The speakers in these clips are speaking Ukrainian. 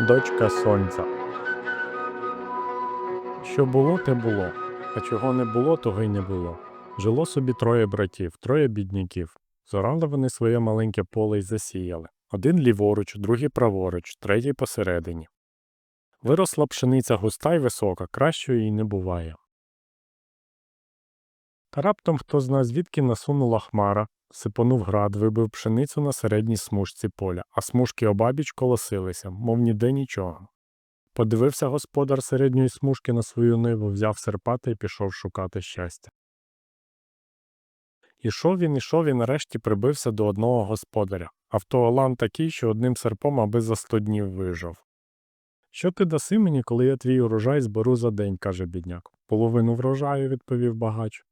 Дочка сонця. Що було, те було, а чого не було, того й не було. Жило собі троє братів, троє бідняків. Зорали вони своє маленьке поле й засіяли. Один ліворуч, другий праворуч, третій посередині. Виросла пшениця густа й висока, кращої й не буває. Та раптом хто зна звідки насунула хмара, сипонув град, вибив пшеницю на середній смужці поля, а смужки обабіч колосилися, мов ніде нічого. Подивився господар середньої смужки на свою ниву, взяв серпата і пішов шукати щастя. Ішов він, ішов і нарешті прибився до одного господаря, а в того лан такий, що одним серпом аби за сто днів вижив. Що ти даси мені, коли я твій урожай зберу за день, каже бідняк. Половину врожаю, відповів багач.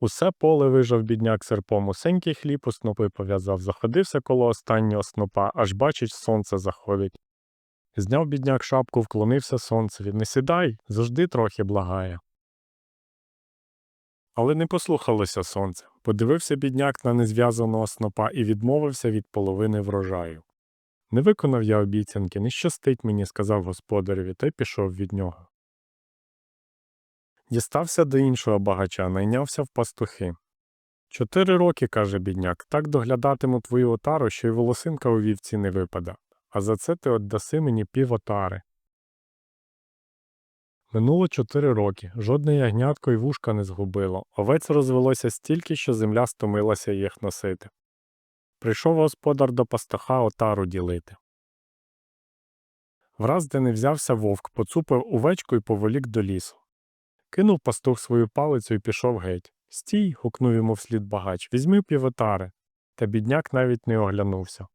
Усе поле вижав бідняк серпом, усенький хліб у снопи пов'язав, заходився коло останнього снопа, аж бачить, сонце заходить. Зняв бідняк шапку, вклонився сонцеві. Не сідай, завжди трохи благає. Але не послухалося сонце. Подивився бідняк на незв'язаного снопа і відмовився від половини врожаю. Не виконав я обіцянки, не щастить мені, сказав господареві, та й пішов від нього. Дістався до іншого багача, найнявся в пастухи. Чотири роки, каже бідняк, так доглядатиму твою отару, що й волосинка у вівці не випада, а за це ти отдаси мені пів отари. Минуло чотири роки, жодне ягнятко й вушка не згубило, овець розвелося стільки, що земля стомилася їх носити. Прийшов господар до пастуха отару ділити. Враз де не взявся вовк, поцупив овечку і поволік до лісу. Кинув пастух свою палицю і пішов геть. Стій. гукнув йому вслід багач, візьми півотари. Та бідняк навіть не оглянувся.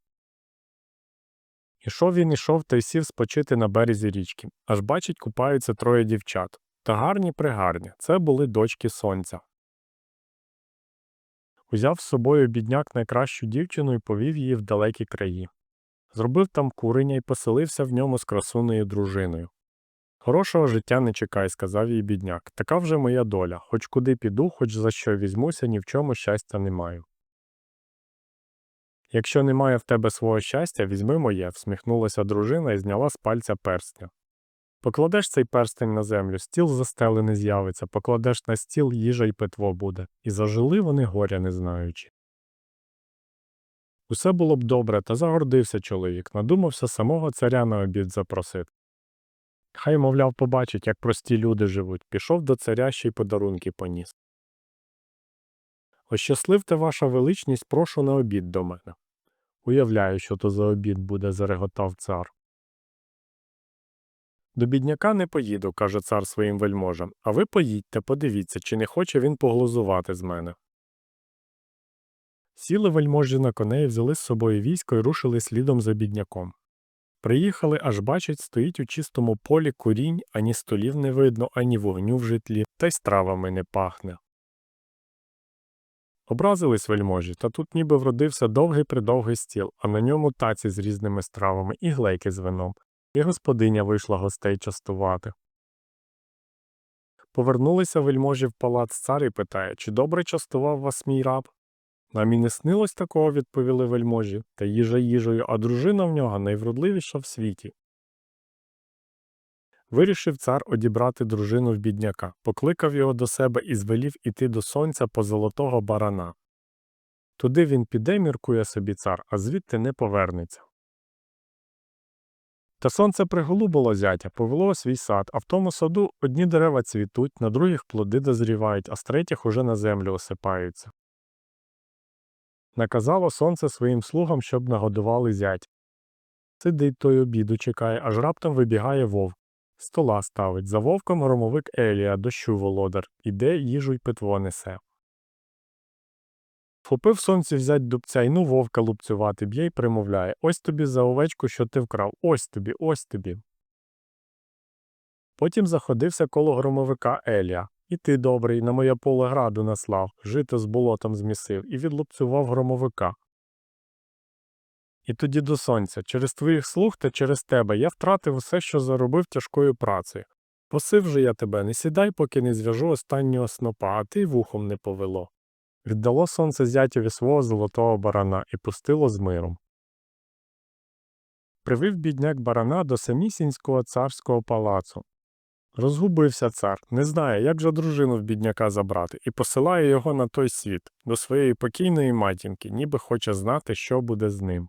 Ішов він ішов та й сів спочити на березі річки, аж бачить, купаються троє дівчат. Та гарні пригарні, це були дочки сонця. Узяв з собою бідняк найкращу дівчину і повів її в далекі краї. Зробив там куреня і поселився в ньому з красунею дружиною. Хорошого життя не чекай, сказав їй бідняк. Така вже моя доля, хоч куди піду, хоч за що візьмуся, ні в чому щастя не маю. Якщо немає в тебе свого щастя, візьми моє, всміхнулася дружина і зняла з пальця перстня. Покладеш цей перстень на землю, стіл застелений з'явиться, покладеш на стіл їжа й питво буде, і зажили вони горя не знаючи. Усе було б добре, та загордився чоловік, надумався самого царя на обід запросити. Хай, мовляв, побачить, як прості люди живуть, пішов до царя ще й подарунки поніс. Ощасливте ваша величність, прошу на обід до мене. Уявляю, що то за обід буде, зареготав цар. До бідняка не поїду, каже цар своїм вельможам, а ви поїдьте, подивіться, чи не хоче він поглузувати з мене. Сіли вельможі на коней, взяли з собою військо і рушили слідом за бідняком. Приїхали, аж бачать, стоїть у чистому полі курінь, ані столів не видно, ані вогню в житлі, та й стравами не пахне. Образились вельможі, та тут ніби вродився довгий придовгий стіл, а на ньому таці з різними стравами і глейки з вином, і господиня вийшла гостей частувати. Повернулися вельможі в палац цар і питає, чи добре частував вас мій раб? Нам і не снилось такого, відповіли вельможі, та їжа їжею, а дружина в нього найвродливіша в світі. Вирішив цар одібрати дружину в бідняка, покликав його до себе і звелів іти до сонця по золотого барана. Туди він піде, міркує собі цар, а звідти не повернеться. Та сонце приголубило зятя, повело свій сад, а в тому саду одні дерева цвітуть, на других плоди дозрівають, а з третіх уже на землю осипаються. Наказало сонце своїм слугам, щоб нагодували зять. Сидить той обіду чекає, аж раптом вибігає вовк. Стола ставить. За вовком громовик Елія, дощу володар, іде їжу й питво несе. Вхопив сонце взять дубця й ну вовка лупцювати б'є й примовляє Ось тобі за овечку, що ти вкрав, ось тобі, ось тобі. Потім заходився коло громовика Елія. І ти, добрий, на моє поле граду наслав, жито з болотом змісив і відлупцював громовика. І тоді до сонця, через твоїх слуг та через тебе я втратив усе, що заробив тяжкою працею. Посив же я тебе, не сідай, поки не зв'яжу останнього снопа, а ти вухом не повело. Віддало сонце зятєві свого золотого барана і пустило з миром. привив бідняк барана до самісінського царського палацу. Розгубився цар, не знає, як же дружину в бідняка забрати, і посилає його на той світ, до своєї покійної матінки, ніби хоче знати, що буде з ним.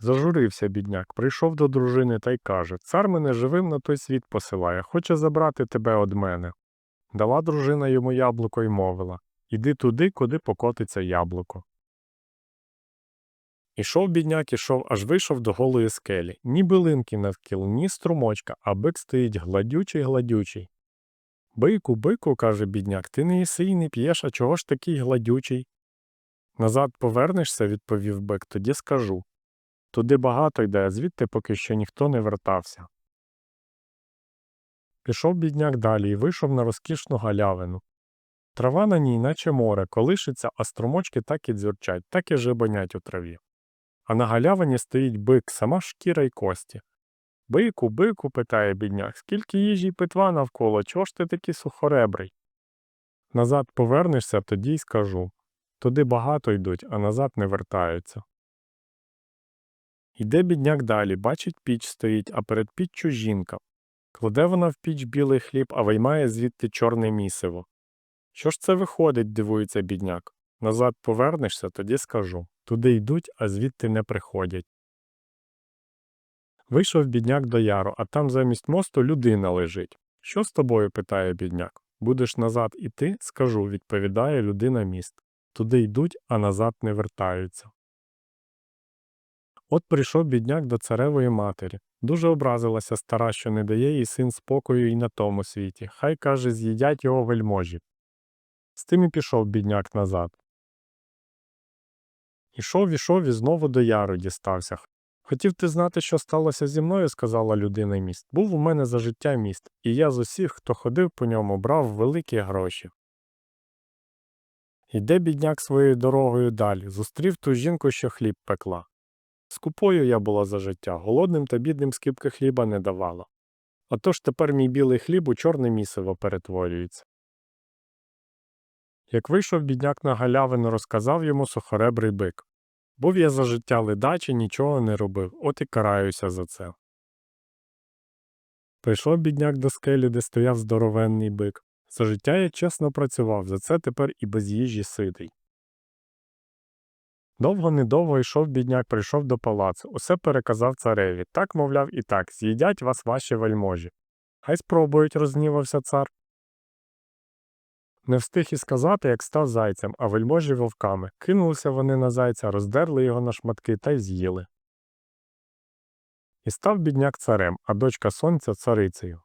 Зажурився бідняк, прийшов до дружини та й каже Цар мене живим на той світ посилає, хоче забрати тебе од мене. Дала дружина йому яблуко й мовила Іди туди, куди покотиться яблуко. Ішов бідняк, ішов, аж вийшов до голої скелі. Ні билинки навкіл, ні струмочка, а бик стоїть гладючий гладючий. Бику, бику, каже бідняк, ти не їси й не п'єш, а чого ж такий гладючий? Назад повернешся, відповів бик, тоді скажу. Туди багато йде, а звідти поки що ніхто не вертався. Пішов бідняк далі і вийшов на розкішну галявину. Трава на ній, наче море, колишиться, а струмочки так і дзюрчать, так і жебонять у траві. А на галявині стоїть бик, сама шкіра й кості. Бику, бику, питає бідняк, скільки їжі й питва навколо, чого ж ти такий сухоребрий? Назад повернешся, тоді й скажу. Туди багато йдуть, а назад не вертаються. Йде бідняк далі, бачить, піч стоїть, а перед піччю жінка. Кладе вона в піч білий хліб, а виймає звідти чорне місиво. Що ж це виходить, дивується бідняк. Назад повернешся, тоді скажу. Туди йдуть, а звідти не приходять. Вийшов бідняк до яру, а там замість мосту людина лежить. Що з тобою? питає бідняк. Будеш назад іти, скажу, відповідає людина міст. Туди йдуть, а назад не вертаються. От прийшов бідняк до царевої матері. Дуже образилася стара, що не дає їй син спокою і на тому світі. Хай, каже, з'їдять його вельможі. З тим і пішов бідняк назад. Ішов, ішов і знову до яру дістався. Хотів ти знати, що сталося зі мною, сказала людина міст. Був у мене за життя міст, і я з усіх, хто ходив по ньому, брав великі гроші. Іде бідняк своєю дорогою далі, зустрів ту жінку, що хліб пекла. Скупою я була за життя, голодним та бідним скипки хліба не давала. Отож тепер мій білий хліб у чорне місиво перетворюється. Як вийшов бідняк на галявину, розказав йому сухоребрий бик. Був я за життя ледачі, нічого не робив, от і караюся за це. Прийшов бідняк до скелі, де стояв здоровенний бик. За життя я чесно працював, за це тепер і без їжі ситий. Довго недовго йшов бідняк, прийшов до палацу, усе переказав цареві. Так, мовляв, і так, з'їдять вас ваші вельможі. Хай спробують, рознівався цар. Не встиг і сказати, як став зайцем, а вельможі вовками. Кинулися вони на зайця, роздерли його на шматки та й з'їли. І став бідняк царем, а дочка сонця царицею.